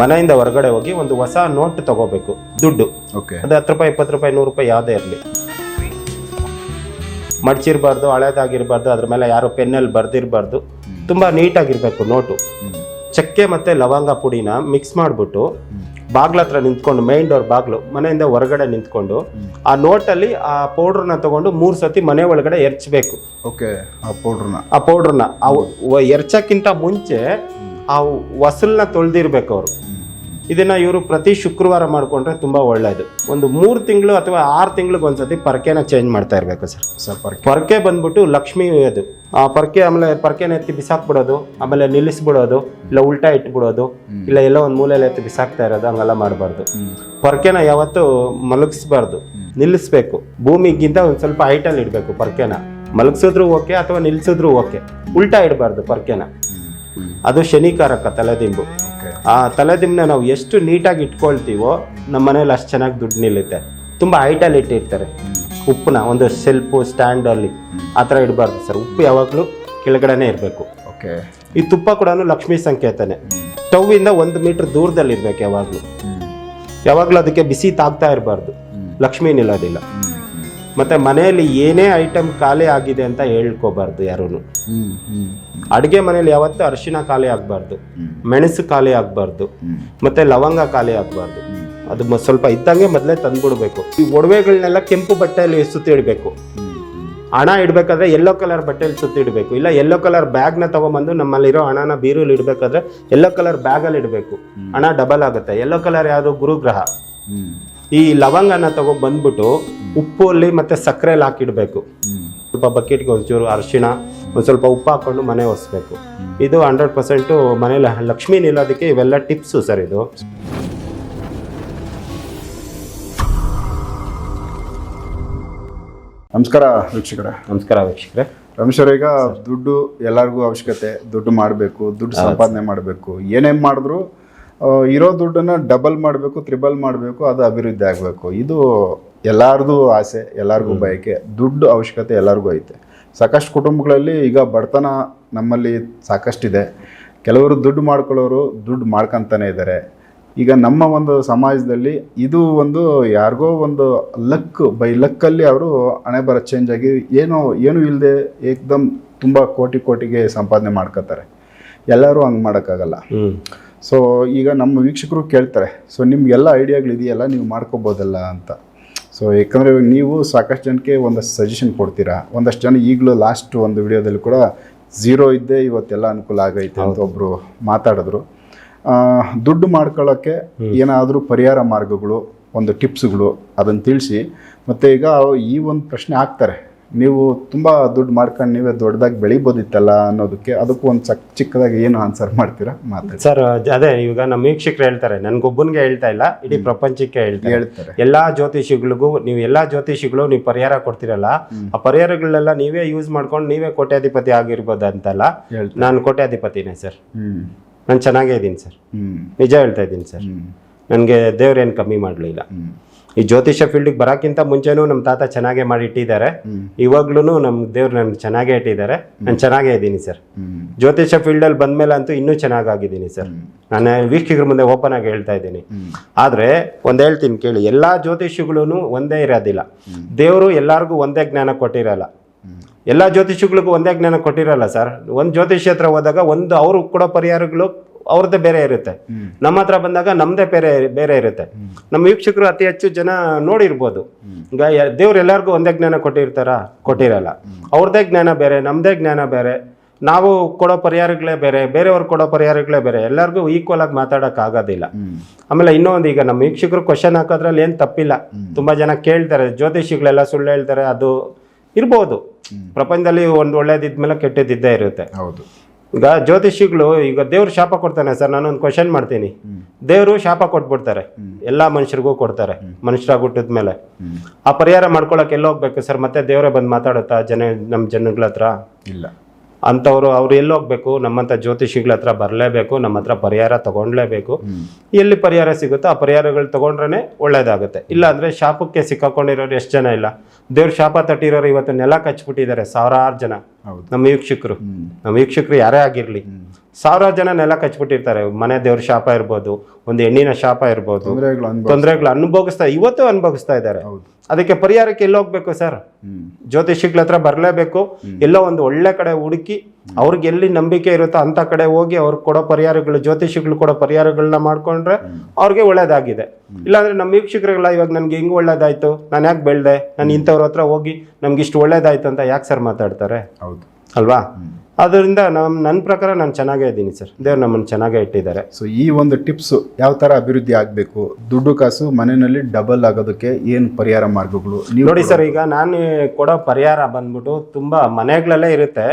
ಮನೆಯಿಂದ ಹೊರಗಡೆ ಹೋಗಿ ಒಂದು ಹೊಸ ನೋಟ್ ತಗೋಬೇಕು ದುಡ್ಡು. ಓಕೆ ಅದು ಹತ್ತು ರೂಪಾಯಿ ಇಪ್ಪತ್ತು ರೂಪಾಯಿ ನೂರು ರೂಪಾಯಿ ಯಾವುದೇ ಇರಲಿ. ಮಡ್ಚಿರ್ಬಾರ್ದು ಹಳೇದಾಗಿರ್ಬಾರ್ದು ಅದ್ರ ಮೇಲೆ ಯಾರು ಪೆನ್ನಲ್ಲಿ ಬರ್ದಿರಬಾರ್ದು. ತುಂಬ ನೀಟಾಗಿರಬೇಕು ನೋಟು ಚಕ್ಕೆ ಮತ್ತು ಲವಂಗ ಪುಡಿನ ಮಿಕ್ಸ್ ಮಾಡಿಬಿಟ್ಟು ಬಾಗ್ಲ ಹತ್ರ ನಿಂತ್ಕೊಂಡು ಮೈನ್ ಡೋರ್ ಬಾಗ್ಲು ಮನೆಯಿಂದ ಹೊರಗಡೆ ನಿಂತ್ಕೊಂಡು ಆ ನೋಟಲ್ಲಿ ಆ ಪೌಡ್ರನ್ನ ತಗೊಂಡು ಮೂರು ಸತಿ ಮನೆ ಒಳಗಡೆ ಎರ್ಚಬೇಕು. ಓಕೆ ಆ ಪೌಡ್ರನ್ನ ಆ ಪೌಡ್ರನ್ನ ಎರ್ಚಕ್ಕಿಂತ ಮುಂಚೆ ಆ ವಸಲ್ನ ತೊಳೆದಿರ್ಬೇಕು ಅವರು. ಇದನ್ನು ಇವರು ಪ್ರತಿ ಶುಕ್ರವಾರ ಮಾಡಿಕೊಂಡ್ರೆ ತುಂಬ ಒಳ್ಳೆಯದು ಒಂದು ಮೂರು ತಿಂಗಳು ಅಥವಾ ಆರು ತಿಂಗಳಿಗೆ ಒಂದ್ಸತಿ ಪರ್ಕೆನ ಚೇಂಜ್ ಮಾಡ್ತಾ ಇರಬೇಕು ಸರ್. ಸರ್ ಪರ್ಕೆ. ಬಂದ್ಬಿಟ್ಟು ಲಕ್ಷ್ಮಿ ಅದು. ಆ ಪರ್ಕೆ ಆಮೇಲೆ ಪರ್ಕೆನ ಎತ್ತಿ ಬಿಸಾಕ್ಬಿಡೋದು ಆಮೇಲೆ ನಿಲ್ಲಿಸ್ಬಿಡೋದು ಇಲ್ಲ ಉಲ್ಟಾ ಇಟ್ಬಿಡೋದು ಇಲ್ಲ ಎಲ್ಲ ಒಂದು ಮೂಲೆಯಲ್ಲಿ ಎತ್ತಿ ಬಿಸಾಕ್ತಾ ಇರೋದು ಹಂಗೆಲ್ಲ ಮಾಡಬಾರ್ದು. ಪರ್ಕೆನ ಯಾವತ್ತೂ ಮಲಗಿಸ್ಬಾರ್ದು. ನಿಲ್ಲಿಸ್ಬೇಕು. ಭೂಮಿಗಿಂತ ಒಂದು ಸ್ವಲ್ಪ ಹೈಟಲ್ಲಿ ಇಡಬೇಕು ಪರ್ಕೆನ. ಮಲಗಿಸಿದ್ರು ಓಕೆ ಅಥವಾ ನಿಲ್ಲಿಸಿದ್ರು ಓಕೆ. ಉಲ್ಟಾ ಇಡಬಾರ್ದು ಪರ್ಕೆನ. ಅದು ಶನಿಕಾರಕ ತಲೆದಿಂಬು. ಆ ತಲೆದಿಂಬನ್ನ ನಾವು ಎಷ್ಟು ನೀಟಾಗಿ ಇಟ್ಕೊಳ್ತೀವೋ ನಮ್ಮ ಮನೇಲಿ ಅಷ್ಟು ಚೆನ್ನಾಗಿ ದುಡ್ಡು ನಿಲ್ಲುತ್ತೆ. ತುಂಬ ಹೈಟಲ್ಲಿ ಇಟ್ಟಿರ್ತಾರೆ ಉಪ್ಪನ್ನ ಒಂದು ಸೆಲ್ಫು ಸ್ಟ್ಯಾಂಡಲ್ಲಿ ಆ ಥರ ಇಡಬಾರ್ದು ಸರ್. ಉಪ್ಪು ಯಾವಾಗಲೂ ಕೆಳಗಡೆನೇ ಇರಬೇಕು. ಓಕೆ. ಈ ತುಪ್ಪ ಕೂಡ ಲಕ್ಷ್ಮೀ ಸಂಕೇತನೇ. ಸ್ಟವ್ವಿಂದ ಒಂದು ಮೀಟ್ರ್ ದೂರದಲ್ಲಿ ಇರ್ಬೇಕು ಯಾವಾಗಲೂ ಯಾವಾಗಲೂ ಅದಕ್ಕೆ ಬಿಸಿ ತಾಗ್ತಾ ಇರಬಾರ್ದು. ಲಕ್ಷ್ಮಿ ನಿಲ್ಲೋದಿಲ್ಲ. ಮತ್ತೆ ಮನೆಯಲ್ಲಿ ಏನೇ ಐಟಮ್ ಖಾಲಿ ಆಗಿದೆ ಅಂತ ಹೇಳ್ಕೋಬಾರ್ದು ಯಾರೂ ಅಡುಗೆ ಮನೇಲಿ ಯಾವತ್ತೂ ಅರಿಶಿನ ಖಾಲಿ ಆಗಬಾರ್ದು ಮೆಣಸು ಖಾಲಿ ಆಗಬಾರ್ದು ಮತ್ತೆ ಲವಂಗ ಖಾಲಿ ಆಗಬಾರ್ದು. ಅದು ಸ್ವಲ್ಪ ಇದ್ದಂಗೆ ಮೊದಲೇ ತಂದ್ಬಿಡ್ಬೇಕು. ಈ ಒಡವೆಗಳನ್ನೆಲ್ಲ ಕೆಂಪು ಬಟ್ಟೆಯಲ್ಲಿ ಸುತ್ತಿ ಇಡಬೇಕು. ಹಣ ಇಡಬೇಕಾದ್ರೆ ಯೆಲ್ಲೋ ಕಲರ್ ಬಟ್ಟೆಯಲ್ಲಿ ಸುತ್ತಿ ಇಡಬೇಕು. ಇಲ್ಲ ಯೆಲ್ಲೋ ಕಲರ್ ಬ್ಯಾಗ್ನ ತಗೊಂಬಂದು ನಮ್ಮಲ್ಲಿರೋ ಹಣನ ಬೀರಲ್ಲಿ ಇಡಬೇಕಾದ್ರೆ ಯೆಲ್ಲೋ ಕಲರ್ ಬ್ಯಾಗಲ್ಲಿ ಇಡಬೇಕು. ಹಣ ಡಬಲ್ ಆಗುತ್ತೆ. ಯೆಲ್ಲೋ ಕಲರ್ ಯಾವುದು? ಗುರುಗ್ರಹ. ಈ ಲವಂಗನ ತಗೊ ಬಂದ್ಬಿಟ್ಟು ಉಪ್ಪು ಅಲ್ಲಿ ಮತ್ತೆ ಸಕ್ಕರೆಲಿ ಹಾಕಿಡ್ಬೇಕು. ಸ್ವಲ್ಪ ಬಕೆಟ್ಗೆ ಒಂಚೂರು ಅರಿಶಿಣ ಒಂದು ಸ್ವಲ್ಪ ಉಪ್ಪು ಹಾಕೊಂಡು ಮನೆ ಒರೆಸ್ಬೇಕು. ಇದು ಹಂಡ್ರೆಡ್ ಪರ್ಸೆಂಟು ಮನೇಲಿ ಲಕ್ಷ್ಮೀ ನಿಲ್ಲೋದಕ್ಕೆ ಇವೆಲ್ಲ ಟಿಪ್ಸು ಸರ್ ಇದು. ನಮಸ್ಕಾರ ವೀಕ್ಷಕರೇ. ನಮಸ್ಕಾರ ವೀಕ್ಷಕರೇ. ರಮೇಶ್ ಅವ್ರೆ, ಈಗ ದುಡ್ಡು ಎಲ್ಲರಿಗೂ ಅವಶ್ಯಕತೆ ದುಡ್ಡು ಮಾಡಬೇಕು ದುಡ್ಡು ಸಂಪಾದನೆ ಮಾಡಬೇಕು. ಏನೇನು ಮಾಡಿದ್ರು ಇರೋ ದುಡ್ಡನ್ನ ಡಬಲ್ ಮಾಡಬೇಕು ತ್ರಿಬಲ್ ಮಾಡಬೇಕು ಅದು ಅಭಿವೃದ್ಧಿ ಆಗಬೇಕು. ಇದು ಎಲ್ಲಾರ್ದು ಆಸೆ ಎಲ್ಲರಿಗೂ ಬಯಕೆ ದುಡ್ಡು ಅವಶ್ಯಕತೆ ಎಲ್ಲರಿಗೂ ಐತೆ. ಸಾಕಷ್ಟು ಕುಟುಂಬಗಳಲ್ಲಿ ಈಗ ಬಡತನ ನಮ್ಮಲ್ಲಿ ಸಾಕಷ್ಟಿದೆ. ಕೆಲವರು ದುಡ್ಡು ಮಾಡ್ಕೊಳ್ಳೋರು ದುಡ್ಡು ಮಾಡ್ಕೊಂತಾನೆ ಇದ್ದಾರೆ. ಈಗ ನಮ್ಮ ಒಂದು ಸಮಾಜದಲ್ಲಿ ಇದು ಒಂದು ಯಾರಿಗೋ ಒಂದು ಲಕ್ ಬೈ ಲಕ್ಕಲ್ಲಿ ಅವರು ಹಣೆ ಬರ ಚೇಂಜ್ ಆಗಿ ಏನೋ ಏನು ಇಲ್ಲದೆ ಏಕ್ದಮ್ ತುಂಬ ಕೋಟಿ ಕೋಟಿಗೆ ಸಂಪಾದನೆ ಮಾಡ್ಕೋತಾರೆ ಎಲ್ಲರೂ ಹಂಗೆ ಮಾಡೋಕ್ಕಾಗಲ್ಲ. ಸೊ ಈಗ ನಮ್ಮ ವೀಕ್ಷಕರು ಕೇಳ್ತಾರೆ ಸೊ ನಿಮ್ಗೆಲ್ಲ ಐಡಿಯಾಗಳಿದೆಯಲ್ಲ ನೀವು ಮಾಡ್ಕೋಬೋದಲ್ಲ ಅಂತ. ಸೊ ಯಾಕಂದರೆ ನೀವು ಸಾಕಷ್ಟು ಜನಕ್ಕೆ ಒಂದಷ್ಟು ಸಜೆಷನ್ ಕೊಡ್ತೀರಾ? ಒಂದಷ್ಟು ಜನ ಈಗಲೂ ಲಾಸ್ಟ್ ಒಂದು ವಿಡಿಯೋದಲ್ಲಿ ಕೂಡ ಝೀರೋ ಇದ್ದೇ ಇವತ್ತೆಲ್ಲ ಅನುಕೂಲ ಆಗೈತೆ ಅಂತ ಒಬ್ಬರು ಮಾತಾಡಿದ್ರು. ದುಡ್ಡು ಮಾಡ್ಕೊಳ್ಳೋಕ್ಕೆ ಏನಾದರೂ ಪರಿಹಾರ ಮಾರ್ಗಗಳು ಒಂದು ಟಿಪ್ಸ್ಗಳು ಅದನ್ನು ತಿಳಿಸಿ. ಮತ್ತು ಈಗ ಈ ಒಂದು ಪ್ರಶ್ನೆ ಹಾಕ್ತಾರೆ ನೀವು ತುಂಬ ದುಡ್ಡು ಮಾಡ್ಕೊಂಡು ನೀವೇ ದೊಡ್ಡದಾಗಿ ಬೆಳಿಬೋದಿತ್ತಲ್ಲ ಅನ್ನೋದಕ್ಕೆ ಅದಕ್ಕೂ ಒಂದು ಚಕ್ ಚಿಕ್ಕದಾಗಿ ಏನು ಆನ್ಸರ್ ಮಾಡ್ತೀರಾ? ಮಾತು ಸರ್ ಅದೇ ಈಗ ನಮ್ಮ ವೀಕ್ಷಕರು ಹೇಳ್ತಾರೆ ನನ್ಗೊಬ್ಬನಿಗೆ ಹೇಳ್ತಾ ಇಲ್ಲ ಇಡೀ ಪ್ರಪಂಚಕ್ಕೆ ಹೇಳ್ತಾರೆ. ಹೇಳ್ತಾರೆ. ಎಲ್ಲಾ ಜ್ಯೋತಿಷಿಗಳಿಗೂ ನೀವು ಎಲ್ಲಾ ಜ್ಯೋತಿಷಿಗಳು ನೀವು ಪರಿಹಾರ ಕೊಡ್ತಿರಲ್ಲ ಆ ಪರಿಹಾರಗಳೆಲ್ಲ ನೀವೇ ಯೂಸ್ ಮಾಡ್ಕೊಂಡು ನೀವೇ ಕೋಟ್ಯಾಧಿಪತಿ ಆಗಿರ್ಬೋದು ಅಂತಲ್ಲ ನಾನು ಕೋಟ್ಯಾಧಿಪತಿನೇ ಸರ್ ನಾನು ಚೆನ್ನಾಗೇ ಇದ್ದೀನಿ ಸರ್ ನಿಜ ಹೇಳ್ತಾ ಇದ್ದೀನಿ ಸರ್ ನನಗೆ ದೇವ್ರೇನು ಕಮ್ಮಿ ಮಾಡಲಿಲ್ಲ. ಈ ಜ್ಯೋತಿಷ ಫೀಲ್ಡಿಗೆ ಬರೋಕ್ಕಿಂತ ಮುಂಚೆನೂ ನಮ್ಮ ತಾತ ಚೆನ್ನಾಗೇ ಮಾಡಿ ಇಟ್ಟಿದ್ದಾರೆ. ಇವಾಗ್ಲೂ ನಮ್ಮ ದೇವ್ರು ನನ್ಗೆ ಚೆನ್ನಾಗೇ ಇಟ್ಟಿದ್ದಾರೆ. ನಾನು ಚೆನ್ನಾಗೇ ಇದ್ದೀನಿ ಸರ್. ಜ್ಯೋತಿಷ್ಯ ಜ್ಯೋತಿಷ ಫೀಲ್ಡಲ್ಲಿ ಬಂದ್ಮೇಲೆ ಅಂತೂ ಇನ್ನೂ ಚೆನ್ನಾಗಾಗಿದ್ದೀನಿ ಸರ್. ನಾನು ವೀಕ್ಷಕರ ಮುಂದೆ ಓಪನ್ ಆಗಿ ಹೇಳ್ತಾ ಇದ್ದೀನಿ. ಆದ್ರೆ ಒಂದು ಹೇಳ್ತೀನಿ ಕೇಳಿ ಎಲ್ಲ ಜ್ಯೋತಿಷಿಗಳೂ ಒಂದೇ ಇರೋದಿಲ್ಲ. ದೇವರು ಎಲ್ಲರಿಗೂ ಒಂದೇ ಜ್ಞಾನ ಕೊಟ್ಟಿರಲ್ಲ. ಎಲ್ಲ ಜ್ಯೋತಿಷಿಗಳಿಗೂ ಒಂದೇ ಜ್ಞಾನ ಕೊಟ್ಟಿರಲ್ಲ ಸರ್. ಒಂದು ಜ್ಯೋತಿಷ್ಯತ್ರ ಹೋದಾಗ ಒಂದು ಅವರು ಕೊಡೋ ಪರಿಹಾರಗಳು ಅವ್ರದ್ದೇ ಬೇರೆ ಇರುತ್ತೆ. ನಮ್ಮ ಹತ್ರ ಬಂದಾಗ ನಮ್ಮದೇ ಬೇರೆ ಬೇರೆ ಇರುತ್ತೆ. ನಮ್ಮ ವೀಕ್ಷಕರು ಅತಿ ಹೆಚ್ಚು ಜನ ನೋಡಿರ್ಬೋದು. ಈಗ ದೇವ್ರು ಎಲ್ಲರಿಗೂ ಒಂದೇ ಜ್ಞಾನ ಕೊಟ್ಟಿರ್ತಾರ? ಕೊಟ್ಟಿರಲ್ಲ. ಅವ್ರದ್ದೇ ಜ್ಞಾನ ಬೇರೆ ನಮ್ಮದೇ ಜ್ಞಾನ ಬೇರೆ. ನಾವು ಕೊಡೋ ಪರಿಹಾರಗಳೇ ಬೇರೆ ಬೇರೆಯವ್ರು ಕೊಡೋ ಪರಿಹಾರಗಳೇ ಬೇರೆ. ಎಲ್ಲರಿಗೂ ಈಕ್ವಲ್ ಆಗಿ ಮಾತಾಡಕ್ ಆಗೋದಿಲ್ಲ. ಆಮೇಲೆ ಇನ್ನೊಂದು ಈಗ ನಮ್ಮ ವೀಕ್ಷಕರು ಕ್ವಶನ್ ಹಾಕೋದ್ರಲ್ಲಿ ಏನು ತಪ್ಪಿಲ್ಲ. ತುಂಬಾ ಜನ ಕೇಳ್ತಾರೆ ಜ್ಯೋತಿಷಿಗಳೆಲ್ಲ ಸುಳ್ಳು ಹೇಳ್ತಾರೆ ಅದು ಇರ್ಬೋದು. ಪ್ರಪಂಚದಲ್ಲಿ ಒಂದು ಒಳ್ಳೇದಿದ್ಮೇಲೆ ಕೆಟ್ಟದಿದ್ದೇ ಇರುತ್ತೆ. ಹೌದು. ಈಗ ಜ್ಯೋತಿಷಿಗಳು ಈಗ ದೇವ್ರು ಶಾಪ ಕೊಡ್ತಾನೆ ಸರ್ ನಾನೊಂದು ಕ್ವಶನ್ ಮಾಡ್ತೀನಿ. ದೇವರು ಶಾಪ ಕೊಟ್ಬಿಡ್ತಾರೆ. ಎಲ್ಲಾ ಮನುಷ್ಯರಿಗೂ ಕೊಡ್ತಾರೆ ಮನುಷ್ಯರಾಗಿ ಹುಟ್ಟಿದ ಮೇಲೆ. ಆ ಪರಿಹಾರ ಮಾಡ್ಕೊಳಕ್ ಎಲ್ಲ ಹೋಗ್ಬೇಕು ಸರ್? ಮತ್ತೆ ದೇವರೇ ಬಂದು ಮಾತಾಡುತ್ತಾ? ಜನ ನಮ್ಮ ಜನಗಳ ಹತ್ರ? ಇಲ್ಲ. ಅಂಥವ್ರು ಅವ್ರು ಎಲ್ಲಿ ಹೋಗ್ಬೇಕು? ನಮ್ಮಂಥ ಜ್ಯೋತಿಷಿಗಳ ಹತ್ರ ಬರಲೇಬೇಕು ನಮ್ಮ ಹತ್ರ ಪರಿಹಾರ ತಗೊಂಡ್ಲೇಬೇಕು. ಎಲ್ಲಿ ಪರಿಹಾರ ಸಿಗುತ್ತೋ ಆ ಪರಿಹಾರಗಳು ತಗೊಂಡ್ರೆ ಒಳ್ಳೇದಾಗುತ್ತೆ. ಇಲ್ಲ ಅಂದ್ರೆ ಶಾಪಕ್ಕೆ ಸಿಕ್ಕಾಕೊಂಡಿರೋರು ಎಷ್ಟು ಜನ ಇಲ್ಲ. ದೇವ್ರ ಶಾಪ ತಟ್ಟಿರೋರು ಇವತ್ತು ನೆಲ ಕಚ್ಬಿಟ್ಟಿದ್ದಾರೆ ಸಾವಿರಾರು ಜನ. ನಮ್ಮ ವೀಕ್ಷಕರು. ನಮ್ಮ ವೀಕ್ಷಕರು ಯಾರೇ ಆಗಿರ್ಲಿ. ಸಾವಿರಾರು ಜನ ನೆಲ ಕಚ್ಬಿಟ್ಟಿರ್ತಾರೆ. ಮನೆ ದೇವ್ರ ಶಾಪ ಇರ್ಬೋದು ಒಂದು ಹೆಣ್ಣಿನ ಶಾಪ ಇರ್ಬೋದು. ತೊಂದರೆಗಳು ಅನುಭವಿಸ್ತಾ ಇವತ್ತು ಅನುಭವಿಸ್ತಾ ಇದ್ದಾರೆ. ಅದಕ್ಕೆ ಪರಿಹಾರಕ್ಕೆ ಎಲ್ಲಿ ಹೋಗ್ಬೇಕು ಸರ್? ಜ್ಯೋತಿಷಿಗಳ ಹತ್ರ ಬರಲೇಬೇಕು. ಎಲ್ಲೋ ಒಂದು ಒಳ್ಳೆ ಕಡೆ ಹುಡುಕಿ ಅವ್ರಿಗೆ ಎಲ್ಲಿ ನಂಬಿಕೆ ಇರುತ್ತೋ ಅಂತ ಕಡೆ ಹೋಗಿ ಅವ್ರಿಗೆ ಕೊಡೋ ಪರಿಹಾರಗಳು ಜ್ಯೋತಿಷಿಗಳು ಕೊಡೋ ಪರಿಹಾರಗಳನ್ನ ಮಾಡ್ಕೊಂಡ್ರೆ ಅವ್ರಿಗೆ ಒಳ್ಳೇದಾಗಿದೆ. ಇಲ್ಲಾಂದ್ರೆ ನಮ್ಮ ವೀಕ್ಷಕರಿಗೆಲ್ಲ ಇವಾಗ ನನಗೆ ಹಿಂಗ್ ಒಳ್ಳೇದಾಯ್ತು ನಾನು ಯಾಕೆ ಬೆಳೆದೆ? ನಾನು ಇಂಥವ್ರ ಹತ್ರ ಹೋಗಿ ನಮ್ಗೆ ಇಷ್ಟು ಒಳ್ಳೇದಾಯ್ತು ಅಂತ ಯಾಕೆ ಸರ್ ಮಾತಾಡ್ತಾರೆ? ಹೌದು. ಅಲ್ವಾ? ಅದರಿಂದ ನಮ್ಮ ನನ್ನ ಪ್ರಕಾರ ನಾನು ಚೆನ್ನಾಗೇ ಇದ್ದೀನಿ ಸರ್. ದೇವ್ರು ನಮ್ಮನ್ನು ಚೆನ್ನಾಗೇ ಇಟ್ಟಿದ್ದಾರೆ. ಸೊ ಈ ಒಂದು ಟಿಪ್ಸ್ ಯಾವ ತರ ಅಭಿವೃದ್ಧಿ ಆಗಬೇಕು? ದುಡ್ಡು ಕಾಸು ಮನೆಯಲ್ಲಿ ಡಬಲ್ ಆಗೋದಕ್ಕೆ ಏನು ಪರಿಹಾರ ಮಾರ್ಗಗಳು? ನೀವು ನೋಡಿ ಸರ್ ಈಗ ನಾನು ಕೊಡೋ ಪರಿಹಾರ ಬಂದ್ಬಿಟ್ಟು ತುಂಬ ಮನೆಗಳಲ್ಲೇ ಇರುತ್ತೆ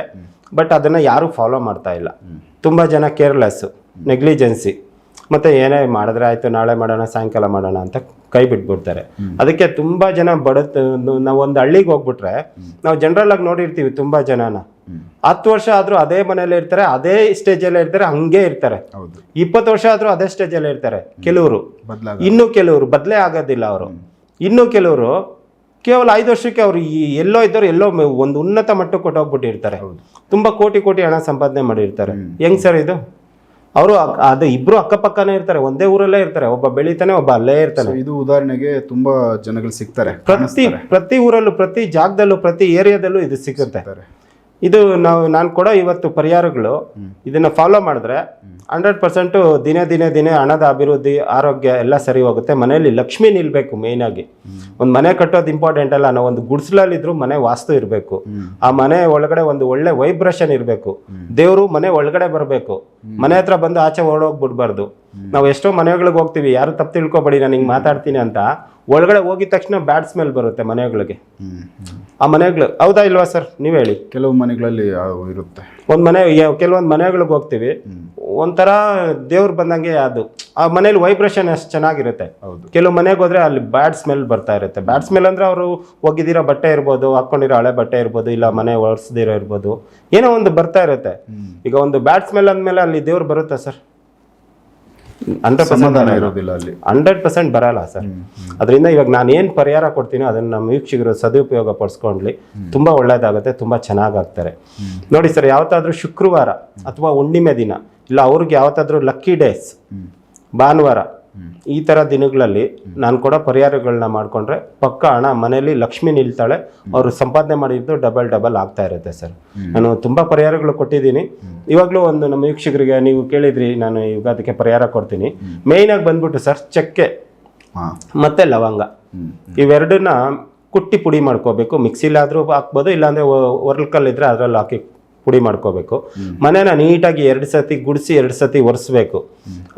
ಬಟ್ ಅದನ್ನು ಯಾರೂ ಫಾಲೋ ಮಾಡ್ತಾ ಇಲ್ಲ. ತುಂಬ ಜನ ಕೇರ್ಲೆಸ್ಸು ನೆಗ್ಲಿಜೆನ್ಸಿ ಮತ್ತೆ ಏನೇ ಮಾಡಿದ್ರೆ ಆಯ್ತು ನಾಳೆ ಮಾಡೋಣ ಸಾಯಂಕಾಲ ಮಾಡೋಣ ಅಂತ ಕೈ ಬಿಟ್ಬಿಡ್ತಾರೆ. ಅದಕ್ಕೆ ತುಂಬಾ ಜನ ಬಡತ್ ನಾವು ಒಂದು ಹಳ್ಳಿಗೆ ಹೋಗ್ಬಿಟ್ರೆ ನಾವು ಜನರಲ್ ಆಗಿ ನೋಡಿರ್ತೀವಿ ತುಂಬಾ ಜನನ. ಹತ್ತು ವರ್ಷ ಆದ್ರೂ ಅದೇ ಮನೇಲಿ ಇರ್ತಾರೆ ಅದೇ ಸ್ಟೇಜಲ್ಲೇ ಇರ್ತಾರೆ ಹಂಗೆ ಇರ್ತಾರೆ. ಇಪ್ಪತ್ತು ವರ್ಷ ಆದ್ರೂ ಅದೇ ಸ್ಟೇಜಲ್ಲೇ ಇರ್ತಾರೆ ಕೆಲವರು. ಇನ್ನು ಕೆಲವರು ಬದಲೇ ಆಗೋದಿಲ್ಲ ಅವರು. ಇನ್ನು ಕೆಲವರು ಕೇವಲ ಐದು ವರ್ಷಕ್ಕೆ ಅವರು ಎಲ್ಲೋ ಇದ್ದವ್ರು ಎಲ್ಲೋ ಒಂದು ಉನ್ನತ ಮಟ್ಟಕ್ಕೆ ಕೊಟ್ಟೋಗ್ಬಿಟ್ಟಿರ್ತಾರೆ ತುಂಬಾ ಕೋಟಿ ಕೋಟಿ ಹಣ ಸಂಪಾದನೆ ಮಾಡಿರ್ತಾರೆ. ಹೆಂಗ್ ಸರ್ ಇದು? ಅವರು ಅದು ಇಬ್ರು ಅಕ್ಕಪಕ್ಕನೇ ಇರ್ತಾರೆ ಒಂದೇ ಊರಲ್ಲೇ ಇರ್ತಾರೆ ಒಬ್ಬ ಬೆಳಿತಾನೆ ಒಬ್ಬ ಅಲ್ಲೇ ಇರ್ತಾನೆ. ಇದು ಉದಾಹರಣೆಗೆ ತುಂಬಾ ಜನಗಳು ಸಿಗ್ತಾರೆ ಪ್ರತಿ ಪ್ರತಿ ಊರಲ್ಲೂ ಪ್ರತಿ ಜಾಗದಲ್ಲೂ ಪ್ರತಿ ಏರಿಯಾದಲ್ಲೂ ಇದು ಸಿಗುತ್ತೆ. ಇದು ನಾವು ನಾನು ಕೊಡೋ ಇವತ್ತು ಪರಿಹಾರಗಳು ಇದನ್ನ ಫಾಲೋ ಮಾಡಿದ್ರೆ ಹಂಡ್ರೆಡ್ ಪರ್ಸೆಂಟು ದಿನೇ ದಿನೇ ದಿನೇ ಹಣದ ಅಭಿವೃದ್ಧಿ ಆರೋಗ್ಯ ಎಲ್ಲ ಸರಿ ಹೋಗುತ್ತೆ. ಮನೆಯಲ್ಲಿ ಲಕ್ಷ್ಮಿ ನಿಲ್ಬೇಕು ಮೇನ್ ಆಗಿ. ಒಂದು ಮನೆ ಕಟ್ಟೋದು ಇಂಪಾರ್ಟೆಂಟ್ ಅಲ್ಲ ನಾವು ಒಂದು ಗುಡ್ಸ್ಲಲ್ಲಿದ್ರು ಮನೆ ವಾಸ್ತು ಇರಬೇಕು. ಆ ಮನೆ ಒಳಗಡೆ ಒಂದು ಒಳ್ಳೆ ವೈಬ್ರೇಷನ್ ಇರಬೇಕು. ದೇವರು ಮನೆ ಒಳಗಡೆ ಬರಬೇಕು. ಮನೆ ಹತ್ರ ಬಂದು ಆಚೆ ಹೊರಡೋಗ್ಬಿಡ್ಬಾರ್ದು ನಾವು ಎಷ್ಟೋ ಮನೆಗಳಿಗೆ ಹೋಗ್ತೀವಿ ಯಾರು ತಪ್ಪು ತಿಳ್ಕೊಬೇಡಿ ನಾನು ಹಿಂಗೆ ಮಾತಾಡ್ತೀನಿ ಅಂತ. ಒಳಗಡೆ ಹೋಗಿದ ತಕ್ಷಣ ಬ್ಯಾಡ್ ಸ್ಮೆಲ್ ಬರುತ್ತೆ ಮನೆಗಳಿಗೆ. ಆ ಮನೆಗಳು ಹೌದಾ ಇಲ್ವಾ ಸರ್ ನೀವು ಹೇಳಿ. ಕೆಲವು ಮನೆಗಳಲ್ಲಿ ಇರುತ್ತೆ. ಒಂದು ಮನೆ ಕೆಲವೊಂದು ಮನೆಗಳಿಗೆ ಹೋಗ್ತೀವಿ. ಒಂಥರ ದೇವ್ರು ಬಂದಂಗೆ ಅದು ಆ ಮನೇಲಿ ವೈಬ್ರೇಷನ್ ಅಷ್ಟು ಚೆನ್ನಾಗಿರುತ್ತೆ. ಕೆಲವು ಮನೆಗೆ ಹೋದ್ರೆ ಅಲ್ಲಿ ಬ್ಯಾಡ್ ಸ್ಮೆಲ್ ಬರ್ತಾ ಇರುತ್ತೆ. ಬ್ಯಾಡ್ ಸ್ಮೆಲ್ ಅಂದ್ರೆ ಅವರು ಒಗಿದಿರೋ ಬಟ್ಟೆ ಇರ್ಬೋದು ಹಾಕೊಂಡಿರೋ ಹಳೆ ಬಟ್ಟೆ ಇರ್ಬೋದು ಇಲ್ಲ ಮನೆ ಒರೆಸ್ದಿರೋ ಇರ್ಬೋದು ಏನೋ ಒಂದು ಬರ್ತಾ ಇರುತ್ತೆ. ಈಗ ಒಂದು ಬ್ಯಾಡ್ ಸ್ಮೆಲ್ ಅಂದಮೇಲೆ ಅಲ್ಲಿ ದೇವ್ರು ಬರುತ್ತಾ ಸರ್ ಹಂಡ್ರೆಡ್ ಸಮಾಧಾನ ಇರೋದಿಲ್ಲ ಅಲ್ಲಿ. ಹಂಡ್ರೆಡ್ ಪರ್ಸೆಂಟ್ ಬರಲ್ಲ ಸರ್. ಅದರಿಂದ ಇವಾಗ ನಾನು ಏನು ಪರಿಹಾರ ಕೊಡ್ತೀನಿ ಅದನ್ನು ನಮ್ಮ ವೀಕ್ಷಕರು ಸದುಪಯೋಗ ಪಡಿಸ್ಕೊಂಡ್ಲಿ ತುಂಬ ಒಳ್ಳೇದಾಗುತ್ತೆ ತುಂಬ ಚೆನ್ನಾಗಾಗ್ತಾರೆ. ನೋಡಿ ಸರ್ ಯಾವತ್ತಾದ್ರೂ ಶುಕ್ರವಾರ ಅಥವಾ ಹುಣ್ಣಿಮೆ ದಿನ ಇಲ್ಲ ಅವ್ರಿಗೆ ಯಾವತ್ತಾದ್ರೂ ಲಕ್ಕಿ ಡೇಸ್ ಭಾನುವಾರ ಈ ಥರ ದಿನಗಳಲ್ಲಿ ನಾನು ಕೂಡ ಪರಿಹಾರಗಳನ್ನ ಮಾಡಿಕೊಂಡ್ರೆ ಪಕ್ಕ ಹಣ ಮನೆಯಲ್ಲಿ ಲಕ್ಷ್ಮಿ ನಿಲ್ತಾಳೆ ಅವರು ಸಂಪಾದನೆ ಮಾಡಿದ್ದು ಡಬಲ್ ಡಬಲ್ ಆಗ್ತಾ ಇರುತ್ತೆ ಸರ್. ನಾನು ತುಂಬ ಪರಿಹಾರಗಳು ಕೊಟ್ಟಿದ್ದೀನಿ. ಇವಾಗಲೂ ಒಂದು ನಮ್ಮ ವೀಕ್ಷಕರಿಗೆ ನೀವು ಕೇಳಿದ್ರಿ ನಾನು ಈಗ ಅದಕ್ಕೆ ಪರಿಹಾರ ಕೊಡ್ತೀನಿ. ಮೇಯ್ನಾಗಿ ಬಂದ್ಬಿಟ್ಟು ಸರ್ ಚಕ್ಕೆ ಮತ್ತೆ ಲವಂಗ. ಇವೆರಡನ್ನ ಕುಟ್ಟಿ ಪುಡಿ ಮಾಡ್ಕೋಬೇಕು. ಮಿಕ್ಸಿಲಾದ್ರೂ ಹಾಕ್ಬೋದು ಇಲ್ಲಾಂದ್ರೆ ಒರ್ಲ್ಕಲ್ಲಿದ್ದರೆ ಅದ್ರಲ್ಲಿ ಹಾಕಿ ಪುಡಿ ಮಾಡ್ಕೋಬೇಕು. ಮನೇನ ನೀಟಾಗಿ ಎರಡು ಸತಿ ಗುಡಿಸಿ ಎರಡು ಸತಿ ಒರೆಸ್ಬೇಕು.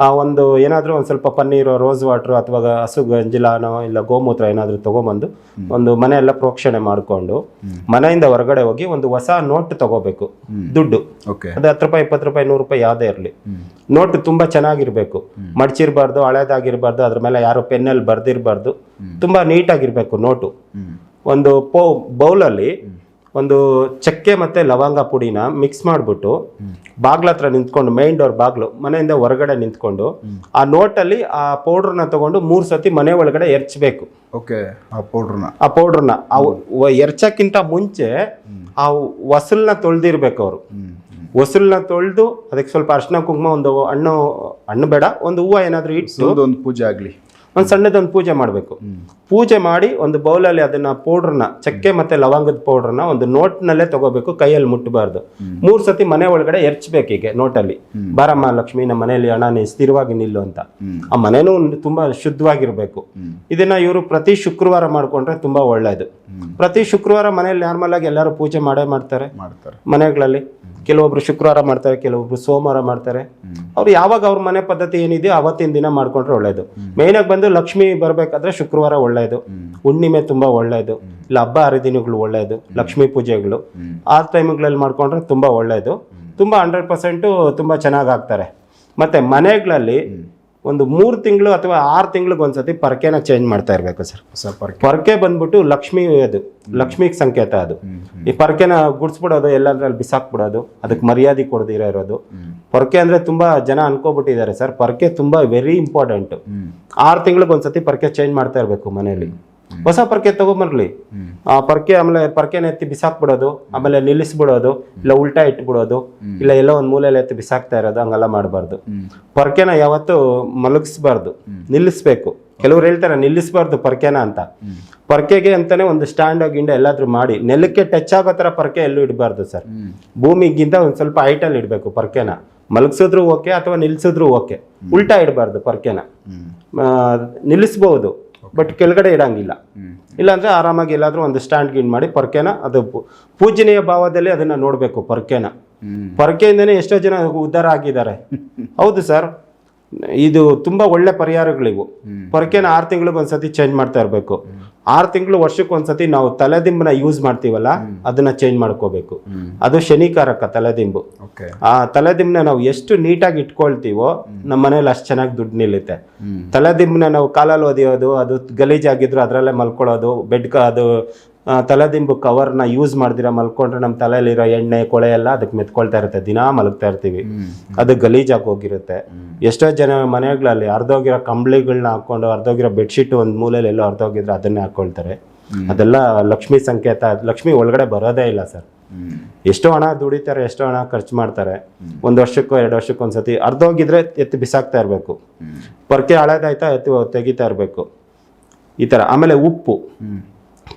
ಆ ಒಂದು ಏನಾದರೂ ಒಂದು ಸ್ವಲ್ಪ ಪನ್ನೀರು ರೋಸ್ ವಾಟ್ರು ಅಥವಾ ಹಸು ಗಂಜಿಲಾನೋ ಇಲ್ಲ ಗೋಮೂತ್ರ ಏನಾದರೂ ತೊಗೊಂಬಂದು ಒಂದು ಮನೆಯೆಲ್ಲ ಪ್ರೋಕ್ಷಣೆ ಮಾಡಿಕೊಂಡು ಮನೆಯಿಂದ ಹೊರಗಡೆ ಹೋಗಿ ಒಂದು ಹೊಸ ನೋಟ್ ತಗೋಬೇಕು. ದುಡ್ಡು. ಓಕೆ. ಅದು ಹತ್ತು ರೂಪಾಯಿ ಇಪ್ಪತ್ತು ರೂಪಾಯಿ ನೂರು ರೂಪಾಯಿ ಯಾವುದೇ ಇರಲಿ. ನೋಟ್ ತುಂಬ ಚೆನ್ನಾಗಿರಬೇಕು. ಮಡಚಿರಬಾರ್ದು ಹಳೇದಾಗಿರಬಾರ್ದು ಅದ್ರ ಮೇಲೆ ಯಾರು ಪೆನ್ನಲ್ಲಿ ಬರ್ದಿರಬಾರ್ದು. ತುಂಬ ನೀಟಾಗಿರಬೇಕು ನೋಟು. ಒಂದು ಪೋ ಬೌಲಲ್ಲಿ ಒಂದು ಚಕ್ಕೆ ಮತ್ತೆ ಲವಂಗ ಪುಡಿನ ಮಿಕ್ಸ್ ಮಾಡಿಬಿಟ್ಟು ಬಾಗ್ಲ ಹತ್ರ ನಿಂತ್ಕೊಂಡು ಮೈನ್ ಡೋರ್ ಬಾಗ್ಲು ಮನೆಯಿಂದ ಹೊರಗಡೆ ನಿಂತ್ಕೊಂಡು ಆ ನೋಟಲ್ಲಿ ಆ ಪೌಡ್ರನ್ನ ತಗೊಂಡು ಮೂರು ಸತಿ ಮನೆ ಒಳಗಡೆ ಎರ್ಚ್ಬೇಕು. ಓಕೆ ಆ ಪೌಡ್ರನ್ನ ಆ ಪೌಡ್ರನ್ನ ಎರ್ಚಕ್ಕಿಂತ ಮುಂಚೆ ಆ ಹೊಸಲ್ನ ತೊಳೆದಿರ್ಬೇಕು ಅವರು. ವಸಲ್ನ ಹೊಸಲ್ನ ತೊಳೆದು ಅದಕ್ಕೆ ಸ್ವಲ್ಪ ಅರ್ಶಿನ ಕುಂಕುಮ ಒಂದು ಹಣ್ಣು ಹಣ್ಣು ಬೇಡ ಒಂದು ಹೂವು ಏನಾದರೂ ಇಟ್ಟು ಒಂದು ಪೂಜೆ ಆಗ್ಲಿ. ಒಂದು ಸಣ್ಣದೊಂದು ಪೂಜೆ ಮಾಡಬೇಕು. ಪೂಜೆ ಮಾಡಿ ಒಂದು ಬೌಲಲ್ಲಿ ಅದನ್ನ ಪೌಡ್ರನ್ನ ಚಕ್ಕೆ ಮತ್ತೆ ಲವಂಗದ ಪೌಡ್ರನ್ನ ಒಂದು ನೋಟ್ನಲ್ಲೇ ತಗೋಬೇಕು ಕೈಯಲ್ಲಿ ಮುಟ್ಟಬಾರ್ದು ಮೂರು ಸತಿ ಮನೆ ಒಳಗಡೆ ಎರ್ಚ್ಬೇಕು ಹೀಗೆ ನೋಟಲ್ಲಿ. ಬಾರಮ್ಮ ಲಕ್ಷ್ಮಿ ನಮ್ಮ ಮನೆಯಲ್ಲಿ ಹಣ ನೀ ಸ್ಥಿರವಾಗಿ ನಿಲ್ಲು ಅಂತ. ಆ ಮನೆನೂ ತುಂಬಾ ಶುದ್ಧವಾಗಿರ್ಬೇಕು. ಇದನ್ನ ಇವರು ಪ್ರತಿ ಶುಕ್ರವಾರ ಮಾಡ್ಕೊಂಡ್ರೆ ತುಂಬಾ ಒಳ್ಳೇದು. ಪ್ರತಿ ಶುಕ್ರವಾರ ಮನೆಯಲ್ಲಿ ನಾರ್ಮಲ್ ಆಗಿ ಎಲ್ಲರೂ ಪೂಜೆ ಮಾಡೇ ಮಾಡ್ತಾರೆ. ಮಾಡ್ತಾರೆ. ಮನೆಗಳಲ್ಲಿ ಕೆಲವೊಬ್ರು ಶುಕ್ರವಾರ ಮಾಡ್ತಾರೆ ಕೆಲವೊಬ್ರು ಸೋಮವಾರ ಮಾಡ್ತಾರೆ. ಅವ್ರು ಯಾವಾಗ ಅವ್ರ ಮನೆ ಪದ್ಧತಿ ಏನಿದೆಯೋ ಅವತ್ತಿನ ದಿನ ಮಾಡ್ಕೊಂಡ್ರೆ ಒಳ್ಳೇದು. ಮೇಯ್ನ್ ಆಗಿ ಬಂದು ಲಕ್ಷ್ಮಿ ಬರ್ಬೇಕಾದ್ರೆ ಶುಕ್ರವಾರ ಒಳ್ಳೇದು ಹುಣ್ಣಿಮೆ ತುಂಬಾ ಒಳ್ಳೇದು ಇಲ್ಲ ಹಬ್ಬ ಹರಿದಿನಗಳು ಒಳ್ಳೇದು ಲಕ್ಷ್ಮೀ ಪೂಜೆಗಳು. ಆ ಟೈಮ್ಗಳಲ್ಲಿ ಮಾಡ್ಕೊಂಡ್ರೆ ತುಂಬಾ ಒಳ್ಳೇದು ತುಂಬಾ ಹಂಡ್ರೆಡ್ ಪರ್ಸೆಂಟು ತುಂಬಾ ಚೆನ್ನಾಗಿ ಆಗ್ತಾರೆ. ಮತ್ತೆ ಮನೆಗಳಲ್ಲಿ ಒಂದು ಮೂರು ತಿಂಗಳು ಅಥವಾ ಆರು ತಿಂಗಳಿಗೆ ಒಂದ್ಸತಿ ಪರ್ಕೆನ ಚೇಂಜ್ ಮಾಡ್ತಾ ಇರಬೇಕು ಸರ್. ಪರಕೆ. ಪರ್ಕೆ ಬಂದ್ಬಿಟ್ಟು ಲಕ್ಷ್ಮಿ ಅದು ಲಕ್ಷ್ಮಿಗೆ ಸಂಕೇತ ಅದು. ಈ ಪರ್ಕೆನ ಗುಡ್ಸ್ಬಿಡೋದು ಬಿಸಾಕ್ ಬಿಸಾಕ್ಬಿಡೋದು ಅದಕ್ಕೆ ಮರ್ಯಾದೆ ಕೊಡದಿರೋ ಇರೋದು. ಪೊರಕೆ ಅಂದ್ರೆ ತುಂಬಾ ಜನ ಅನ್ಕೋಬಿಟ್ಟಿದ್ದಾರೆ ಸರ್. ಪೊರಕೆ ತುಂಬಾ ವೆರಿ ಇಂಪಾರ್ಟೆಂಟ್ ಆರು ತಿಂಗಳಿಗೆ ಒಂದ್ಸತಿ ಪರಕೆ ಚೇಂಜ್ ಮಾಡ್ತಾ ಇರಬೇಕು ಮನೆಯಲ್ಲಿ. ಹೊಸ ಪರ್ಕೆ ತಗೊಂಬರ್ಲಿ ಆ ಪರ್ಕೆ ಆಮೇಲೆ ಪರ್ಕೆನ ಎತ್ತಿ ಬಿಸಾಕ್ಬಿಡೋದು ಆಮೇಲೆ ನಿಲ್ಲಿಸ್ಬಿಡೋದು ಇಲ್ಲ ಉಲ್ಟಾ ಇಟ್ಬಿಡೋದು ಇಲ್ಲ ಎಲ್ಲೋ ಒಂದು ಮೂಲೆಯಲ್ಲಿ ಎತ್ತಿ ಬಿಸಾಕ್ತಾ ಇರೋದು ಹಂಗೆಲ್ಲ ಮಾಡಬಾರ್ದು. ಪರ್ಕೆನ ಯಾವತ್ತು ಮಲಗಿಸ್ಬಾರ್ದು. ನಿಲ್ಲಿಸ್ಬೇಕು. ಕೆಲವ್ರು ಹೇಳ್ತಾರೆ ನಿಲ್ಲಿಸ್ಬಾರ್ದು ಪರ್ಕೆನ ಅಂತ. ಪರ್ಕೆಗೆ ಅಂತಾನೆ ಒಂದು ಸ್ಟ್ಯಾಂಡ್ ಗಿಂಡ ಎಲ್ಲಾದ್ರೂ ಮಾಡಿ ನೆಲಕ್ಕೆ ಟಚ್ ಆಗೋ ಥರ ಪರ್ಕೆ ಎಲ್ಲೂ ಇಡಬಾರ್ದು ಸರ್. ಭೂಮಿಗಿಂತ ಒಂದು ಸ್ವಲ್ಪ ಹೈಟಲ್ಲಿ ಇಡಬೇಕು ಪರ್ಕೆನ. ಮಲಗಿಸಿದ್ರು ಓಕೆ ಅಥವಾ ನಿಲ್ಸಿದ್ರು ಓಕೆ. ಉಲ್ಟಾ ಇಡಬಾರ್ದು ಪರ್ಕೆನ. ನಿಲ್ಲಿಸ್ಬೋದು. ಬಟ್ ಕೆಳಗಡೆ ಇಡಂಗಿಲ್ಲ. ಇಲ್ಲಾಂದ್ರೆ ಆರಾಮಾಗಿ ಎಲ್ಲಾದ್ರೂ ಒಂದು ಸ್ಟ್ಯಾಂಡ್ ಗಿನ್ ಮಾಡಿ ಪರ್ಕೆನ ಅದು ಪೂಜನೀಯ ಭಾವದಲ್ಲಿ ಅದನ್ನ ನೋಡಬೇಕು ಪರ್ಕೆನ. ಪರ್ಕೆಯಿಂದನೇ ಎಷ್ಟೋ ಜನ ಉದ್ಧಾರ ಆಗಿದ್ದಾರೆ. ಹೌದು ಸರ್. ಇದು ತುಂಬಾ ಒಳ್ಳೆ ಪರಿಹಾರಗಳಿವು. ಪರ್ಕೆನ ಆರು ತಿಂಗಳಿಗೆ ಒಂದ್ಸತಿ ಚೇಂಜ್ ಮಾಡ್ತಾ ಇರಬೇಕು. ಆರು ತಿಂಗಳು ವರ್ಷಕ್ಕೆ ಒಂದ್ಸತಿ ನಾವು ತಲೆದಿಂಬನ ಯೂಸ್ ಮಾಡ್ತೀವಲ್ಲ ಅದನ್ನ ಚೇಂಜ್ ಮಾಡ್ಕೋಬೇಕು. ಅದು ಶನಿಕಾರಕ ತಲೆದಿಂಬು. ಆ ತಲೆದಿಂಬನ ನಾವು ಎಷ್ಟು ನೀಟಾಗಿ ಇಟ್ಕೊಳ್ತೀವೋ ನಮ್ಮ ಮನೇಲಿ ಅಷ್ಟು ಚೆನ್ನಾಗಿ ದುಡ್ಡು ನಿಲ್ಲುತ್ತೆ. ತಲೆದಿಂಬನ ನಾವು ಕಾಲಲ್ಲಿ ಒದಿಯೋದು ಅದು ಗಲೀಜಾಗಿದ್ರು ಅದರಲ್ಲೇ ಮಲ್ಕೊಳ್ಳೋದು ಬೆಡ್ ಅದು ತಲೆದಿಂಬು ಕವರ್ನ ಯೂಸ್ ಮಾಡ್ದಿರ ಮಲ್ಕೊಂಡ್ರೆ ನಮ್ಮ ತಲೆಯಲ್ಲಿರೋ ಎಣ್ಣೆ ಕೊಳೆ ಎಲ್ಲ ಅದಕ್ಕೆ ಮೆತ್ಕೊಳ್ತಾ ಇರುತ್ತೆ. ದಿನಾ ಮಲಗ್ತಾ ಇರ್ತೀವಿ. ಅದು ಗಲೀಜಾಗಿ ಹೋಗಿರುತ್ತೆ. ಎಷ್ಟೋ ಜನ ಮನೆಗಳಲ್ಲಿ ಅರ್ಧೋಗಿರೋ ಕಂಬಳಿಗಳನ್ನ ಹಾಕೊಂಡು ಅರ್ಧೋಗಿರೋ ಬೆಡ್ಶೀಟ್ ಒಂದು ಮೂಲೆಯಲ್ಲಿ ಎಲ್ಲೋ ಅರ್ಧೋಗಿದ್ರೆ ಅದನ್ನೇ ಹಾಕೊಳ್ತಾರೆ. ಅದೆಲ್ಲ ಲಕ್ಷ್ಮಿ ಸಂಕೇತ ಲಕ್ಷ್ಮಿ ಒಳಗಡೆ ಬರೋದೇ ಇಲ್ಲ ಸರ್. ಎಷ್ಟೋ ಹಣ ದುಡಿತಾರೆ ಎಷ್ಟೋ ಹಣ ಖರ್ಚು ಮಾಡ್ತಾರೆ. ಒಂದು ವರ್ಷಕ್ಕೋ ಎರಡು ವರ್ಷಕ್ಕೋ ಒಂದ್ಸತಿ ಅರ್ಧೋಗಿದ್ರೆ ಎತ್ತಿ ಬಿಸಾಕ್ತಾ ಇರಬೇಕು. ಪೊರ್ಕೆ ಹಳೇದಾಯ್ತಾ ಎತ್ತಿ ತೆಗಿತಾ ಇರಬೇಕು. ಈ ಥರ ಆಮೇಲೆ ಉಪ್ಪು.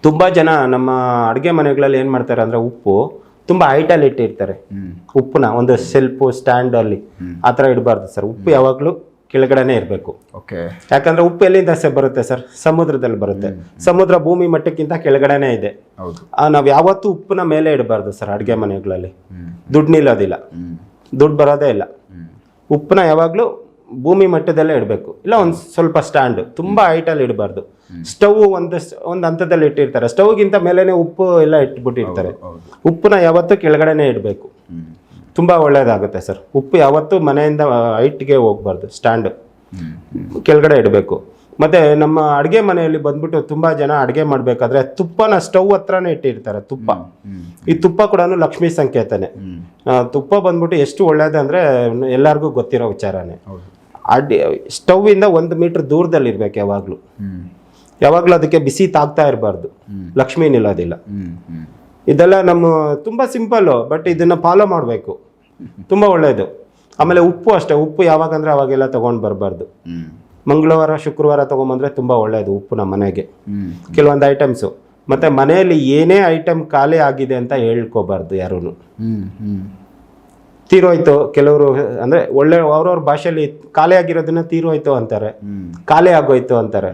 ತುಂಬ ಜನ ನಮ್ಮ ಅಡುಗೆ ಮನೆಗಳಲ್ಲಿ ಏನು ಮಾಡ್ತಾರೆ ಅಂದರೆ ಉಪ್ಪು ತುಂಬ ಹೈಟಲ್ಲಿ ಇಟ್ಟಿರ್ತಾರೆ. ಉಪ್ಪನ್ನ ಒಂದು ಸೆಲ್ಫು ಸ್ಟ್ಯಾಂಡಲ್ಲಿ ಆ ಥರ ಇಡಬಾರ್ದು ಸರ್. ಉಪ್ಪು ಯಾವಾಗಲೂ ಕೆಳಗಡೆನೇ ಇರಬೇಕು. ಓಕೆ. ಯಾಕಂದ್ರೆ ಉಪ್ಪು ಎಲ್ಲಿಂದ ಸೆ ಬರುತ್ತೆ ಸರ್? ಸಮುದ್ರದಲ್ಲಿ ಬರುತ್ತೆ. ಸಮುದ್ರ ಭೂಮಿ ಮಟ್ಟಕ್ಕಿಂತ ಕೆಳಗಡೆನೇ ಇದೆ. ನಾವು ಯಾವತ್ತೂ ಉಪ್ಪನ್ನ ಮೇಲೆ ಇಡಬಾರ್ದು ಸರ್ ಅಡುಗೆ ಮನೆಗಳಲ್ಲಿ. ದುಡ್ಡು ನಿಲ್ಲೋದಿಲ್ಲ. ದುಡ್ಡು ಬರೋದೇ ಇಲ್ಲ. ಉಪ್ಪನ್ನ ಯಾವಾಗಲೂ ಭೂಮಿ ಮಟ್ಟದಲ್ಲೇ ಇಡಬೇಕು. ಇಲ್ಲ ಒಂದು ಸ್ವಲ್ಪ ಸ್ಟ್ಯಾಂಡ್ ತುಂಬ ಹೈಟಲ್ಲಿ ಇಡಬಾರ್ದು. ಸ್ಟವ್ ಒಂದು ಒಂದು ಹಂತದಲ್ಲಿ ಇಟ್ಟಿರ್ತಾರೆ. ಸ್ಟವ್ಗಿಂತ ಮೇಲೇ ಉಪ್ಪು ಎಲ್ಲ ಇಟ್ಬಿಟ್ಟಿರ್ತಾರೆ. ಉಪ್ಪನ್ನ ಯಾವತ್ತೂ ಕೆಳಗಡೆನೇ ಇಡಬೇಕು. ತುಂಬ ಒಳ್ಳೆಯದಾಗುತ್ತೆ ಸರ್. ಉಪ್ಪು ಯಾವತ್ತೂ ಮನೆಯಿಂದ ಹೈಟ್ಗೆ ಹೋಗ್ಬಾರ್ದು ಸ್ಟ್ಯಾಂಡ್. ಕೆಳಗಡೆ ಇಡಬೇಕು. ಮತ್ತೆ ನಮ್ಮ ಅಡುಗೆ ಮನೆಯಲ್ಲಿ ಬಂದ್ಬಿಟ್ಟು ತುಂಬ ಜನ ಅಡುಗೆ ಮಾಡಬೇಕಾದ್ರೆ ತುಪ್ಪನ ಸ್ಟವ್ ಹತ್ರನೇ ಇಟ್ಟಿರ್ತಾರೆ ತುಪ್ಪ. ಈ ತುಪ್ಪ ಕೂಡ ಲಕ್ಷ್ಮೀ ಸಂಕೇತನೆ. ತುಪ್ಪ ಬಂದ್ಬಿಟ್ಟು ಎಷ್ಟು ಒಳ್ಳೇದು ಅಂದರೆ ಎಲ್ಲರಿಗೂ ಗೊತ್ತಿರೋ ವಿಚಾರನೇ. ಹೌದು ಅಡ್ಡಿ ಸ್ಟವ್ ಇಂದ ಒಂದು ಮೀಟರ್ ದೂರದಲ್ಲಿ ಇರ್ಬೇಕು ಯಾವಾಗಲೂ. ಯಾವಾಗ್ಲೂ ಅದಕ್ಕೆ ಬಿಸಿ ತಾಗ್ತಾ ಇರಬಾರ್ದು. ಲಕ್ಷ್ಮೀ ನಿಲ್ಲೋದಿಲ್ಲ. ಇದೆಲ್ಲ ನಮ್ಮ ತುಂಬಾ ಸಿಂಪಲ್ಲು ಬಟ್ ಇದನ್ನ ಫಾಲೋ ಮಾಡಬೇಕು. ತುಂಬಾ ಒಳ್ಳೆಯದು ಆಮೇಲೆ ಉಪ್ಪು ಅಷ್ಟೇ, ಉಪ್ಪು ಯಾವಾಗಂದ್ರೆ ಅವಾಗೆಲ್ಲ ತಗೊಂಡು ಬರಬಾರ್ದು. ಮಂಗಳವಾರ, ಶುಕ್ರವಾರ ತಗೊಂಬಂದ್ರೆ ತುಂಬಾ ಒಳ್ಳೆಯದು ಉಪ್ಪು ನಮ್ಮ ಮನೆಗೆ. ಕೆಲವೊಂದು ಐಟಮ್ಸು ಮತ್ತೆ ಮನೆಯಲ್ಲಿ ಏನೇ ಐಟಮ್ ಖಾಲಿ ಆಗಿದೆ ಅಂತ ಹೇಳ್ಕೋಬಾರ್ದು ಯಾರೂ ತೀರೋಯ್ತು. ಕೆಲವರು ಅಂದ್ರೆ ಒಳ್ಳೆ ಅವ್ರವ್ರ ಭಾಷೆಯಲ್ಲಿ ಖಾಲಿ ಆಗಿರೋದನ್ನ ತೀರೋಯ್ತು ಅಂತಾರೆ. ಖಾಲಿ ಆಗೋಯ್ತು ಅಂತಾರೆ.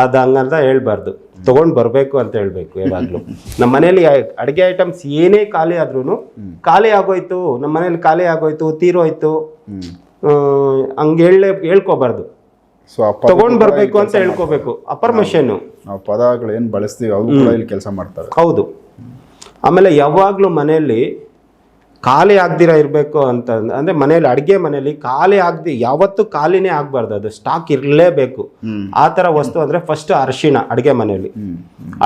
ಅದ್ ಹಂಗಂತ ಹೇಳ್ಬಾರ್ದು. ತಗೊಂಡ್ ಬರ್ಬೇಕು ಅಂತ ಹೇಳ್ಬೇಕು ಯಾವಾಗಲೂ. ನಮ್ಮ ಮನೇಲಿ ಅಡಿಗೆ ಐಟಮ್ಸ್ ಏನೇ ಖಾಲಿ ಆದ್ರೂ ಖಾಲಿ ಆಗೋಯ್ತು ನಮ್ಮ ಮನೇಲಿ ಖಾಲಿ ಆಗೋಯ್ತು ತೀರೋಯ್ತು. ಹಂಗೆ ಹಂಗ್ ಹೇಳೇ ಹೇಳ್ಕೋಬಾರ್ದು. ತಗೊಂಡ್ ಬರ್ಬೇಕು ಅಂತ ಹೇಳ್ಕೋಬೇಕು. ಅಪರ್ಮಿಷನ್ ನಾವು ಪದಗಳು ಏನು ಬಳಸ್ತೀವಿ ಇಲ್ಲಿ ಕೆಲಸ ಮಾಡ್ತಾರೆ. ಹೌದು. ಆಮೇಲೆ ಯಾವಾಗಲೂ ಮನೆಯಲ್ಲಿ ಖಾಲಿ ಆಗ್ದಿರ ಇರಬೇಕು ಅಂತ ಅಂದರೆ ಮನೇಲಿ ಅಡುಗೆ ಮನೇಲಿ ಖಾಲಿ ಆಗದಿ ಯಾವತ್ತೂ ಖಾಲಿನೇ ಆಗಬಾರ್ದು. ಅದು ಸ್ಟಾಕ್ ಇರಲೇಬೇಕು. ಆ ಥರ ವಸ್ತು ಅಂದ್ರೆ ಫಸ್ಟ್ ಅರಿಶಿಣ ಅಡುಗೆ ಮನೆಯಲ್ಲಿ.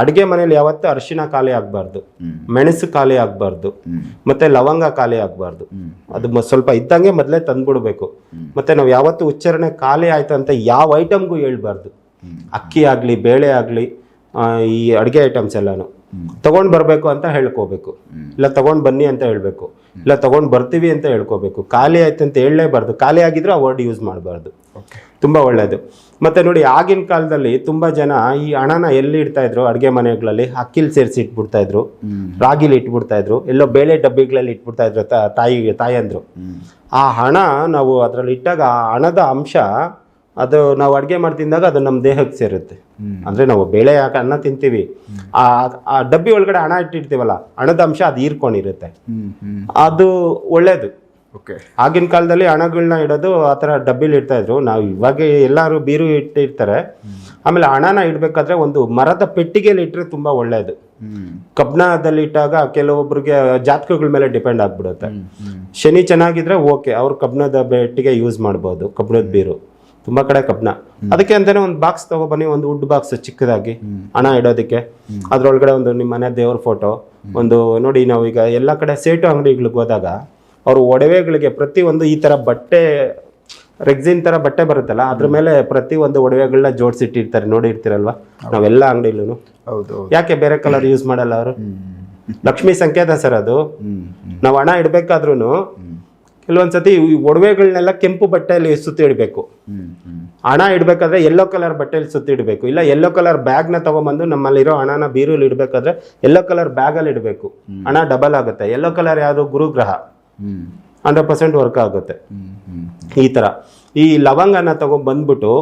ಅಡುಗೆ ಮನೆಯಲ್ಲಿ ಯಾವತ್ತೂ ಅರಿಶಿಣ ಖಾಲಿ ಆಗಬಾರ್ದು. ಮೆಣಸು ಖಾಲಿ ಆಗಬಾರ್ದು. ಮತ್ತೆ ಲವಂಗ ಖಾಲಿ ಆಗಬಾರ್ದು. ಅದು ಸ್ವಲ್ಪ ಇದ್ದಂಗೆ ಮೊದಲೇ ತಂದ್ಬಿಡ್ಬೇಕು. ಮತ್ತೆ ನಾವು ಯಾವತ್ತೂ ಉಚ್ಚಾರಣೆ ಖಾಲಿ ಆಯಿತು ಅಂತ ಯಾವ ಐಟಮ್ಗೂ ಹೇಳ್ಬಾರ್ದು. ಅಕ್ಕಿ ಆಗಲಿ ಬೇಳೆ ಆಗಲಿ ಈ ಅಡುಗೆ ಐಟಮ್ಸ್ ಎಲ್ಲಾನು. ತಗೊಂಡ್ ಬರಬೇಕು ಅಂತ ಹೇಳ್ಕೋಬೇಕು. ಇಲ್ಲ ತಗೊಂಡ್ ಬನ್ನಿ ಅಂತ ಹೇಳ್ಬೇಕು. ಇಲ್ಲ ತಗೊಂಡ್ ಬರ್ತೀವಿ ಅಂತ ಹೇಳ್ಕೋಬೇಕು. ಖಾಲಿ ಆಯ್ತು ಅಂತ ಹೇಳಲೇಬಾರ್ದು. ಖಾಲಿ ಆಗಿದ್ರೆ ಆ ವರ್ಡ್ ಯೂಸ್ ಮಾಡಬಾರ್ದು. ತುಂಬಾ ಒಳ್ಳೆಯದು ಮತ್ತೆ ನೋಡಿ ಆಗಿನ ಕಾಲದಲ್ಲಿ ತುಂಬಾ ಜನ ಈ ಹಣನ ಎಲ್ಲಿ ಇಡ್ತಾ ಇದ್ರು? ಅಡುಗೆ ಮನೆಗಳಲ್ಲಿ ಅಕ್ಕಿಲ್ ಸೇರಿಸಿ ಇಟ್ಬಿಡ್ತಾ ಇದ್ರು. ರಾಗಿಲಿ ಇಟ್ಬಿಡ್ತಾ ಇದ್ರು. ಎಲ್ಲೋ ಬೇಳೆ ಡಬ್ಬಿಗಳಲ್ಲಿ ಇಟ್ಬಿಡ್ತಾ ಇದ್ರು ತಾಯಿ ತಾಯಂದ್ರು. ಆ ಹಣ ನಾವು ಅದರಲ್ಲಿ ಇಟ್ಟಾಗ ಆ ಹಣದ ಅಂಶ ಅದು ನಾವು ಅಡುಗೆ ಮಾಡ್ತಿದ್ದಾಗ ತಿಂದಾಗ ಅದು ನಮ್ಮ ದೇಹಕ್ಕೆ ಸೇರುತ್ತೆ. ಅಂದರೆ ನಾವು ಬೇಳೆ ಹಾಕಿ ಅನ್ನ ತಿಂತೀವಿ. ಆ ಆ ಡಬ್ಬಿ ಒಳಗಡೆ ಹಣ ಇಟ್ಟಿರ್ತೀವಲ್ಲ ಹಣದ ಅಂಶ ಅದು ಹೀರ್ಕೊಂಡಿರುತ್ತೆ. ಅದು ಒಳ್ಳೇದು. ಓಕೆ. ಆಗಿನ ಕಾಲದಲ್ಲಿ ಹಣಗಳನ್ನ ಇಡೋದು ಆ ಥರ ಡಬ್ಬಿಲಿ ಇಡ್ತಾ ಇದ್ರು. ನಾವು ಇವಾಗ ಎಲ್ಲರೂ ಬೀರು ಇಟ್ಟಿರ್ತಾರೆ. ಆಮೇಲೆ ಹಣನ ಇಡಬೇಕಾದ್ರೆ ಒಂದು ಮರದ ಪೆಟ್ಟಿಗೆಯಲ್ಲಿ ಇಟ್ಟರೆ ತುಂಬ ಒಳ್ಳೆಯದು ಕಬ್ಣದಲ್ಲಿ ಇಟ್ಟಾಗ ಕೆಲವೊಬ್ಬರಿಗೆ ಜಾತಕಗಳ ಮೇಲೆ ಡಿಪೆಂಡ್ ಆಗ್ಬಿಡುತ್ತೆ. ಶನಿ ಚೆನ್ನಾಗಿದ್ರೆ ಓಕೆ ಅವ್ರು ಕಬ್ಣದ ಪೆಟ್ಟಿಗೆ ಯೂಸ್ ಮಾಡ್ಬೋದು ಕಬ್ಣದ ಬೀರು. ತುಂಬಾ ಕಡೆ ಕಬ್ಣ ಅದಕ್ಕೆ ಅಂತಾನೆ ಒಂದು ಬಾಕ್ಸ್ ತಗೊಬನ್ನಿ ಒಂದು ವುಡ್ ಬಾಕ್ಸ್ ಚಿಕ್ಕದಾಗಿ. ಹಣ ಇಡೋದಕ್ಕೆ. ಅದ್ರೊಳಗಡೆ ಒಂದು ನಿಮ್ಮ ಮನೆ ದೇವ್ರ ಫೋಟೋ ಒಂದು ನೋಡಿ ನಾವು ಈಗ ಎಲ್ಲ ಕಡೆ ಸೇಟು ಅಂಗಡಿಗಳಿಗೆ ಹೋದಾಗ ಅವರು ಒಡವೆಗಳಿಗೆ ಪ್ರತಿ ಒಂದು ಈ ತರ ಬಟ್ಟೆ ರೆಗ್ಸಿನ್ ತರ ಬಟ್ಟೆ ಬರುತ್ತಲ್ಲ ಅದ್ರ ಮೇಲೆ ಪ್ರತಿ ಒಂದು ಒಡವೆಗಳನ್ನ ಜೋಡಿಸಿಟ್ಟಿರ್ತಾರೆ. ನೋಡಿರ್ತೀರಲ್ವಾ? ನಾವೆಲ್ಲ ಅಂಗಡಿಲೂ ಯಾಕೆ ಬೇರೆ ಕಲರ್ ಯೂಸ್ ಮಾಡಲ್ಲ ಅವರು? ಲಕ್ಷ್ಮಿ ಸಂಕೇತ ಸರ್ ಅದು. ನಾವು ಹಣ ಇಡ್ಬೇಕಾದ್ರೂ ಕೆಲವೊಂದ್ಸತಿ ಈ ಒಡವೆಗಳನ್ನೆಲ್ಲ ಕೆಂಪು ಬಟ್ಟೆಯಲ್ಲಿ ಸುತ್ತಿ ಹ್ಮ್ ಹಣ ಇಡಬೇಕಾದ್ರೆ ಯೆಲ್ಲೋ ಕಲರ್ ಬಟ್ಟೆಯಲ್ಲಿ ಸುತ್ತಿ ಇಡಬೇಕು. ಇಲ್ಲ ಯೆಲ್ಲೋ ಕಲರ್ ಬ್ಯಾಗ್ನ ತಗೊಂಬಂದು ನಮ್ಮಲ್ಲಿರೋ ಹಣನ ಬೀರಲ್ಲಿ ಇಡಬೇಕಾದ್ರೆ ಯೆಲ್ಲೋ ಕಲರ್ ಬ್ಯಾಗಲ್ಲಿ ಇಡಬೇಕು. ಹಣ ಡಬಲ್ ಆಗುತ್ತೆ. ಯೆಲ್ಲೋ ಕಲರ್ ಯಾವುದು? ಗುರುಗ್ರಹ. ಗ್ರಹ ಹಂಡ್ರೆಡ್ ಪರ್ಸೆಂಟ್ ವರ್ಕ್ ಆಗುತ್ತೆ. ಈ ಥರ ಈ ಲವಂಗನ ತಗೊಂಡ್ ಬಂದ್ಬಿಟ್ಟು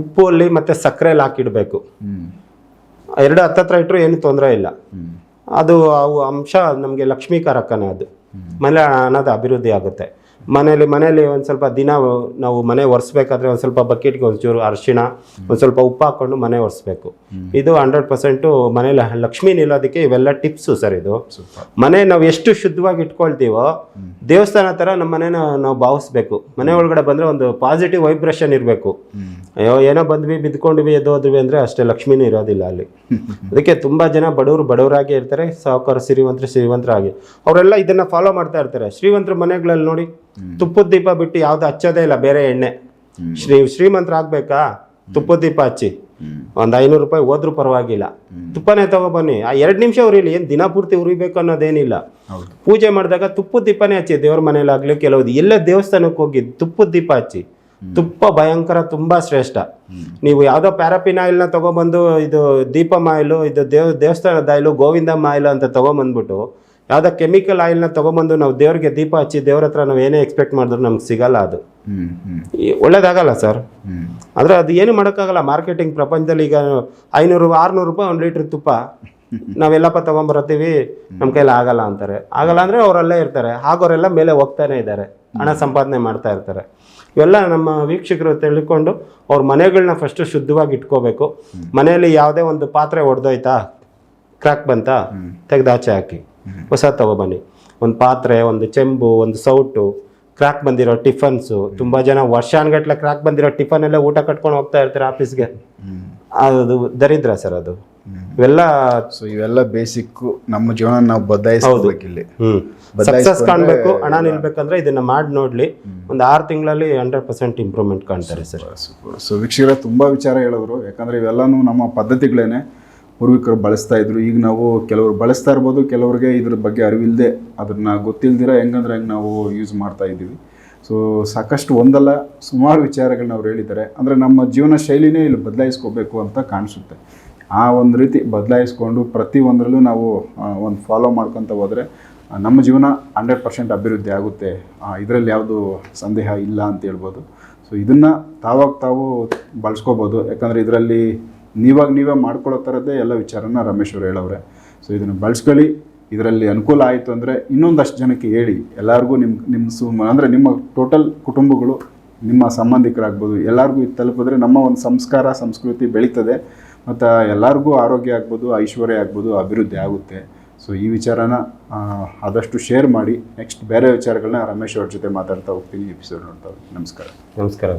ಉಪ್ಪಲ್ಲಿ ಮತ್ತೆ ಸಕ್ಕರೆಯಲ್ಲಿ ಹಾಕಿಡಬೇಕು. ಎರಡು ಹತ್ತತ್ರ ಇಟ್ಟರು ಏನು ತೊಂದರೆ ಇಲ್ಲ. ಅದು ಅವು ಅಂಶ ನಮಗೆ ಲಕ್ಷ್ಮೀಕಾರಕನೇ ಅದು. ಮನೆ ಹಣದ ಅಭಿವೃದ್ಧಿ ಆಗುತ್ತೆ. ಮನೇಲಿ ಮನೇಲಿ ಒಂದು ಸ್ವಲ್ಪ ದಿನ ನಾವು ಮನೆ ಒರೆಸ್ಬೇಕಾದ್ರೆ ಒಂದು ಸ್ವಲ್ಪ ಬಕೆಟ್ಗೆ ಒಂಚೂರು ಅರಿಶಿಣ ಒಂದು ಸ್ವಲ್ಪ ಉಪ್ಪು ಹಾಕೊಂಡು ಮನೆ ಒರೆಸ್ಬೇಕು. ಇದು ಹಂಡ್ರೆಡ್ ಪರ್ಸೆಂಟು ಮನೇಲಿ ಲಕ್ಷ್ಮಿ ನಿಲ್ಲೋದಕ್ಕೆ ಇವೆಲ್ಲ ಟಿಪ್ಸು ಸರ್ ಇದು. ಮನೆ ನಾವು ಎಷ್ಟು ಶುದ್ಧವಾಗಿ ಇಟ್ಕೊಳ್ತೀವೋ ದೇವಸ್ಥಾನ ಥರ ನಮ್ಮ ಮನೇನ ನಾವು ಭಾವಿಸ್ಬೇಕು. ಮನೆ ಒಳಗಡೆ ಬಂದರೆ ಒಂದು ಪಾಸಿಟಿವ್ ವೈಬ್ರೇಷನ್ ಇರಬೇಕು. ಅಯ್ಯೋ ಏನೋ ಬಂದ್ವಿ ಬಿದ್ಕೊಂಡ್ವಿ ಎದ್ದೋದ್ವಿ ಅಂದರೆ ಅಷ್ಟೇ ಲಕ್ಷ್ಮಿನೂ ಇರೋದಿಲ್ಲ ಅಲ್ಲಿ. ಅದಕ್ಕೆ ತುಂಬ ಜನ ಬಡವರು ಬಡವರಾಗಿ ಇರ್ತಾರೆ ಸಾಹುಕಾರ ಶ್ರೀವಂತರು ಶ್ರೀವಂತರಾಗಿ ಅವರೆಲ್ಲ ಇದನ್ನ ಫಾಲೋ ಮಾಡ್ತಾ ಇರ್ತಾರೆ. ಶ್ರೀವಂತರ ಮನೆಗಳಲ್ಲಿ ನೋಡಿ ತುಪ್ಪದ ದೀಪ ಬಿಟ್ಟು ಯಾವ್ದು ಹಚ್ಚೋದೇ ಇಲ್ಲ ಬೇರೆ ಎಣ್ಣೆ. ಶ್ರೀ ಶ್ರೀಮಂತರ ಆಗ್ಬೇಕಾ? ತುಪ್ಪದ ದೀಪ ಹಚ್ಚಿ. ಒಂದು ಐನೂರು ರೂಪಾಯಿ ಹೋದ್ರೂ ಪರವಾಗಿಲ್ಲ. ತುಪ್ಪನೇ ತಗೊಬನ್ನಿ ಆ ಎರಡು ನಿಮಿಷ ಉರಿಲಿ ಏನು ದಿನ ಪೂರ್ತಿ ಉರಿಬೇಕು ಅನ್ನೋದೇನಿಲ್ಲ. ಪೂಜೆ ಮಾಡಿದಾಗ ತುಪ್ಪದ ದೀಪನೇ ಹಚ್ಚಿ ದೇವ್ರ ಮನೇಲಾಗ್ಲಿ ಕೆಲವು ಎಲ್ಲ ದೇವಸ್ಥಾನಕ್ಕೆ ಹೋಗಿ ತುಪ್ಪದ ದೀಪ ಹಚ್ಚಿ. ತುಪ್ಪ ಭಯಂಕರ ತುಂಬಾ ಶ್ರೇಷ್ಠ. ನೀವು ಯಾವುದೋ ಪ್ಯಾರಾಪಿನ್ ಆಯಿಲ್ನ ತಗೊಂಡ್ಬಂದು ಇದು ದೀಪ ಮಾಯಿಲು ಇದು ದೇವ್ ದೇವಸ್ಥಾನದ ಆಯಿಲು ಗೋವಿಂದ ಮಾಯಿಲು ಅಂತ ತಗೊಂಬಂದ್ಬಿಟ್ಟು ಯಾವುದೋ ಕೆಮಿಕಲ್ ಆಯಿಲ್ನ ತಗೊಂಬಂದು ನಾವು ದೇವ್ರಿಗೆ ದೀಪ ಹಚ್ಚಿ ದೇವ್ರ ಹತ್ರ ನಾವು ಏನೇ ಎಕ್ಸ್ಪೆಕ್ಟ್ ಮಾಡಿದ್ರು ನಮ್ಗೆ ಸಿಗಲ್ಲ ಅದು. ಒಳ್ಳೇದಾಗಲ್ಲ ಸರ್ ಆದರೆ ಅದು ಏನು ಮಾಡೋಕ್ಕಾಗಲ್ಲ ಮಾರ್ಕೆಟಿಂಗ್ ಪ್ರಪಂಚದಲ್ಲಿ ಈಗ ಐನೂರು ಆರುನೂರು ರೂಪಾಯಿ ಒಂದು ಲೀಟ್ರ್ ತುಪ್ಪ ನಾವೆಲ್ಲಪ್ಪ ತೊಗೊಂಬರ್ತೀವಿ ನಮ್ಮ ಕೈಲಿ ಆಗಲ್ಲ ಅಂತಾರೆ. ಆಗಲ್ಲ ಅಂದರೆ ಅವರಲ್ಲೇ ಇರ್ತಾರೆ. ಆಗೋರೆಲ್ಲ ಮೇಲೆ ಹೋಗ್ತಾನೆ ಇದ್ದಾರೆ. ಹಣ ಸಂಪಾದನೆ ಮಾಡ್ತಾ ಇರ್ತಾರೆ. ಇವೆಲ್ಲ ನಮ್ಮ ವೀಕ್ಷಕರು ತಿಳ್ಕೊಂಡು ಅವ್ರ ಮನೆಗಳನ್ನ ಫಸ್ಟು ಶುದ್ಧವಾಗಿ ಇಟ್ಕೋಬೇಕು. ಮನೆಯಲ್ಲಿ ಯಾವುದೇ ಒಂದು ಪಾತ್ರೆ ಒಡೆದೋಯ್ತಾ ಕ್ರ್ಯಾಕ್ ಬಂತಾ ತೆಗೆದಾಚೆ ಆಚೆ ಹಾಕಿ. ಹೊಸ ತಗೊಬನ್ನಿ ಒಂದು ಪಾತ್ರೆ ಒಂದು ಚೆಂಬು ಒಂದು ಸೌಟು ಕ್ರ್ಯಾಕ್ ಬಂದಿರೋ ಟಿಫನ್ಸು. ತುಂಬ ಜನ ವರ್ಷಾನ್ಗಟ್ಲೆ ಕ್ರ್ಯಾಕ್ ಬಂದಿರೋ ಟಿಫನ್ ಎಲ್ಲ ಊಟ ಕಟ್ಕೊಂಡು ಹೋಗ್ತಾ ಇರ್ತಾರೆ ಆಫೀಸ್ಗೆ. ಅದು ದರಿದ್ರ ಸರ್ ಅದು. ಇವೆಲ್ಲ ಸೊ ಇವೆಲ್ಲ ಬೇಸಿಕ್ ನಮ್ಮ ಜೀವನ ನಾವು ಬದಲಾಯಿಸಬೇಕು ಇಲ್ಲಿ. ಹ್ಮ್. ಸಕ್ಸಸ್ ಕಾಣಬೇಕು ಹಣ ನಿಲ್ಬೇಕಂದ್ರೆ ಇದನ್ನ ಮಾಡಿ ನೋಡ್ಲಿ. ಒಂದು ಆರು ತಿಂಗಳಲ್ಲಿ ಹಂಡ್ರೆಡ್ ಪರ್ಸೆಂಟ್ ಇಂಪ್ರೂವ್ಮೆಂಟ್ ಕಾಣ್ತಾರೆ ಸರ್. ಸೊ ವೀಕ್ಷಕರ ತುಂಬಾ ವಿಚಾರ ಹೇಳಿದ್ರು ಯಾಕಂದ್ರೆ ಇವೆಲ್ಲನೂ ನಮ್ಮ ಪದ್ಧತಿಗಳೇನೆ. ಪೂರ್ವಿಕರು ಬಳಸ್ತಾ ಇದ್ರು. ಈಗ ನಾವು ಕೆಲವರು ಬಳಸ್ತಾ ಇರ್ಬೋದು, ಕೆಲವ್ರಿಗೆ ಇದ್ರ ಬಗ್ಗೆ ಅರಿವಿಲ್ಲದೆ ಅದನ್ನ ಗೊತ್ತಿಲ್ದಿರ ಹೆಂಗಂದ್ರೆ ಹೆಂಗೆ ನಾವು ಯೂಸ್ ಮಾಡ್ತಾ ಇದ್ದೀವಿ. ಸೊ ಸಾಕಷ್ಟು ಒಂದಲ್ಲ, ಸುಮಾರು ವಿಚಾರಗಳನ್ನ ಅವ್ರು ಹೇಳಿದ್ದಾರೆ. ಅಂದರೆ ನಮ್ಮ ಜೀವನ ಶೈಲಿನೇ ಇಲ್ಲಿ ಬದಲಾಯಿಸ್ಕೋಬೇಕು ಅಂತ ಕಾಣಿಸುತ್ತೆ. ಆ ಒಂದು ರೀತಿ ಬದಲಾಯಿಸ್ಕೊಂಡು ಪ್ರತಿ ಒಂದರಲ್ಲೂ ನಾವು ಒಂದು ಫಾಲೋ ಮಾಡ್ಕೊತ ಹೋದರೆ ನಮ್ಮ ಜೀವನ ಹಂಡ್ರೆಡ್ ಪರ್ಸೆಂಟ್ ಅಭಿವೃದ್ಧಿ ಆಗುತ್ತೆ. ಇದರಲ್ಲಿ ಯಾವುದು ಸಂದೇಹ ಇಲ್ಲ ಅಂತ ಹೇಳ್ಬೋದು. ಸೊ ಇದನ್ನು ತಾವಾಗ ತಾವು ಬಳಸ್ಕೋಬೋದು. ಯಾಕಂದರೆ ಇದರಲ್ಲಿ ನೀವಾಗ ನೀವೇ ಮಾಡ್ಕೊಳ್ಳೋ ಥರದ್ದೇ ಎಲ್ಲ ವಿಚಾರನ ರಮೇಶ್ ಅವರು ಹೇಳವ್ರೆ. ಸೊ ಇದನ್ನು ಬಳಸ್ಕೊಳ್ಳಿ. ಇದರಲ್ಲಿ ಅನುಕೂಲ ಆಯಿತು ಅಂದರೆ ಇನ್ನೊಂದಷ್ಟು ಜನಕ್ಕೆ ಹೇಳಿ. ಎಲ್ಲರಿಗೂ ನಿಮ್ಮ ನಿಮ್ಮ ಸು, ಅಂದರೆ ನಿಮ್ಮ ಟೋಟಲ್ ಕುಟುಂಬಗಳು ನಿಮ್ಮ ಸಂಬಂಧಿಕರಾಗ್ಬೋದು. ಎಲ್ಲರಿಗೂ ಇದು ತಲುಪಿದ್ರೆ ನಮ್ಮ ಒಂದು ಸಂಸ್ಕಾರ, ಸಂಸ್ಕೃತಿ ಬೆಳೀತದೆ. ಮತ್ತು ಎಲ್ಲರಿಗೂ ಆರೋಗ್ಯ ಆಗ್ಬೋದು, ಐಶ್ವರ್ಯ ಆಗ್ಬೋದು, ಅಭಿವೃದ್ಧಿ ಆಗುತ್ತೆ. ಸೊ ಈ ವಿಚಾರನ ಆದಷ್ಟು ಶೇರ್ ಮಾಡಿ. ನೆಕ್ಸ್ಟ್ ಬೇರೆ ವಿಚಾರಗಳನ್ನ ರಮೇಶ್ ಅವ್ರ ಜೊತೆ ಮಾತಾಡ್ತಾ ಹೋಗ್ತೀನಿ. ಎಪಿಸೋಡ್ ನೋಡ್ತಾ ನಮಸ್ಕಾರ. ನಮಸ್ಕಾರ